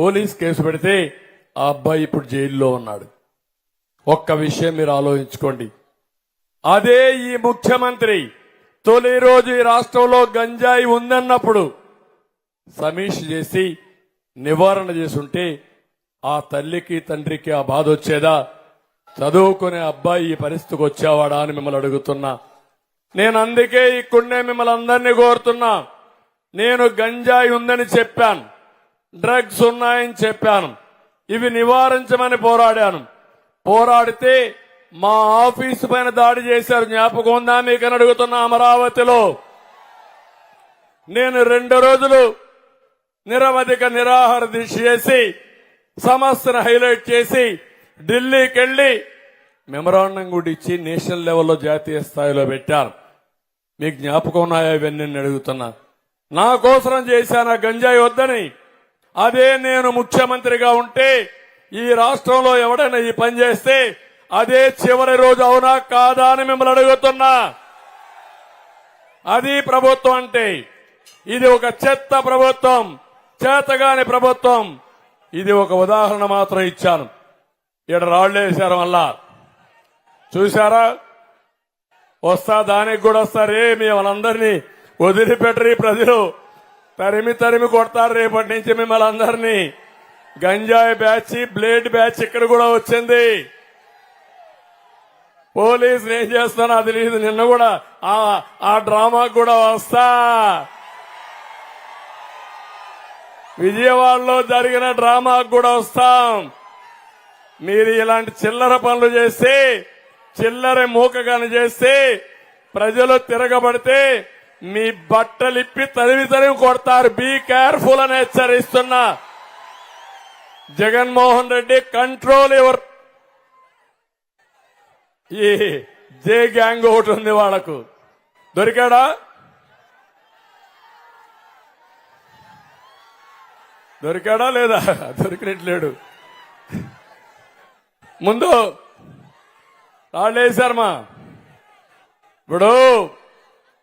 Police case పెడితే ఆ అబ్బాయి ఇప్పుడు జైల్లో ఉన్నాడు. ఒక్క విషయం మీరు ఆలోచించుకోండి. అదే ఈ ముఖ్యమంత్రి తొలి రోజు ఈ రాష్ట్రంలో గంజాయి ఉందన్నప్పుడు సమీక్ష చేసి నివారణ చేసుంటే ఆ తల్లికి తండ్రికి ఆ బాధ వచ్చేదా? చదువుకునే అబ్బాయి ఈ పరిస్థితికి వచ్చేవాడా అని మిమ్మల్ని అడుగుతున్నా. నేను అందుకే ఇక్కడనే మిమ్మల్ని అందరినీ కోరుతున్నా. నేను గంజాయి ఉందని చెప్పాను. డ్రగ్స్ ఉన్నాయని చెప్పాను. ఇవి నివారించమని పోరాడాను. పోరాడితే మా ఆఫీసు పైన దాడి చేశారు. జ్ఞాపకం ఉందా మీకని అడుగుతున్నా అమరావతిలో? నేను రెండు రోజులు నిరవధిక నిరాహార దీక్ష చేసి సమస్యను హైలైట్ చేసి ఢిల్లీకి వెళ్ళి మెమరాండం కూడా ఇచ్చి నేషనల్ లెవెల్లో జాతీయ స్థాయిలో పెట్టారు మీకు జ్ఞాపకం ఉన్నాయా ఇవన్నీ నేను అడుగుతున్నా. నా కోసరం చేశాను గంజాయి వద్దని. అదే నేను ముఖ్యమంత్రిగా ఉంటే ఈ రాష్ట్రంలో ఎవడైనా ఈ పని చేస్తే అదే చివరి రోజు అవునా కాదా అని మిమ్మల్ని అడుగుతున్నా. అది ప్రభుత్వం అంటే. ఇది ఒక చెత్త ప్రభుత్వం చేతగాని ప్రభుత్వం. ఇది ఒక ఉదాహరణ మాత్రం ఇచ్చాను. ఇక్కడ రాళ్ళు వేశారు మళ్ళా. చూశారా? వస్తా దానికి కూడా వస్తారే మిమ్మల్ని అందరినీ వదిలిపెట్టరు ప్రజలు. తరిమి తరిమి కొడతారు రేపటి నుంచి మిమ్మల్ని అందరినీ. గంజాయి బ్యాచ్ బ్లేడ్ బ్యాచ్ ఇక్కడ కూడా వచ్చింది. పోలీసులు ఏం చేస్తానో అది లేదు నిన్న కూడా ఆ ఆ డ్రామాకు కూడా వస్తా. విజయవాడలో జరిగిన డ్రామాకు కూడా వస్తాం. మీరు ఇలాంటి చిల్లర పనులు చేస్తే చిల్లర మూకగాని చేస్తే ప్రజలు తిరగబడితే మీ బట్టలిప్పి తరిమి తరిమి కొడతారు. బీ కేర్ఫుల్ అని హెచ్చరిస్తున్నా. జగన్మోహన్ రెడ్డి కంట్రోల్ ఎవర్? ఈ జే గ్యాంగ్ ఒకటి ఉంది వాళ్ళకు. దొరికాడా? దొరికాడా లేదా? దొరికినట్లేడు. ముందు రాళ్ళు వేశారమ్మా. ఇప్పుడు